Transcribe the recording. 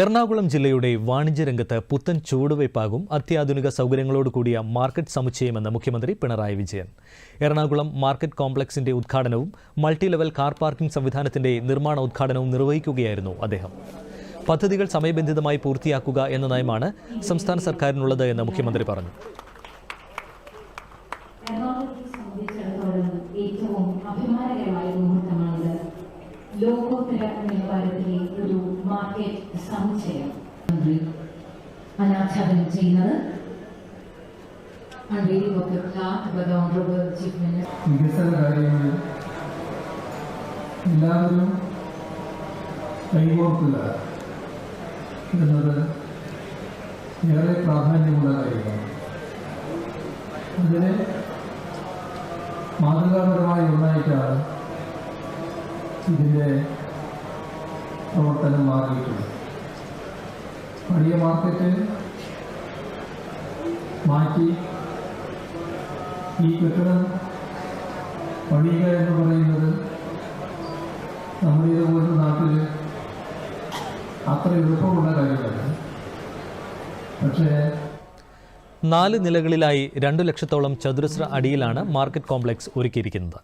എറണാകുളം ജില്ലയുടെ വാണിജ്യ വാണിജ്യരംഗത്ത് പുത്തൻ ചുവടുവയ്പാകും അത്യാധുനിക സൗകര്യങ്ങളോട് കൂടിയ മാർക്കറ്റ് സമുച്ചയമെന്ന് മുഖ്യമന്ത്രി പിണറായി വിജയൻ. എറണാകുളം മാർക്കറ്റ് കോംപ്ലക്സിന്റെ ഉദ്ഘാടനവും മൾട്ടി ലെവൽ കാർ പാർക്കിംഗ് സംവിധാനത്തിന്റെ നിർമ്മാണ ഉദ്ഘാടനവും നിർവഹിക്കുകയായിരുന്നു അദ്ദേഹം. പദ്ധതികൾ സമയബന്ധിതമായി പൂർത്തിയാക്കുക എന്ന നയമാണ് സംസ്ഥാന സർക്കാരിനുള്ളത് എന്ന് മുഖ്യമന്ത്രി പറഞ്ഞു. ഏറ്റവും അഭിമാനകരമായ ലോകോത്തര നിലവാരത്തിലെ ഒരു മാർക്കറ്റ് സമുച്ചയം. അനാച്ഛാദനം ചെയ്യുന്നത്. വികസന കാര്യങ്ങളിൽ എല്ലാവരും കൈകോർക്കുക എന്നത് ഏറെ പ്രാധാന്യമുള്ള കാര്യമാണ്. അതിനെ മാതൃകാപരമായി ഒന്നായിട്ടാണ് ഇതിന്റെ പ്രവർത്തനം മാറിയിട്ടുണ്ട്. പഴയ മാർക്കറ്റ് മാറ്റി ഈ കെട്ടിടം പണിയുക എന്ന് പറയുന്നത് നമ്മുടെ ഇതുപോലുള്ള നാട്ടിൽ അത്ര എളുപ്പമുള്ള കാര്യമല്ല. പക്ഷേ നാല് നിലകളിലായി രണ്ടു ലക്ഷത്തോളം ചതുരശ്ര അടിയിലാണ് മാർക്കറ്റ് കോംപ്ലക്സ് ഒരുക്കിയിരിക്കുന്നത്.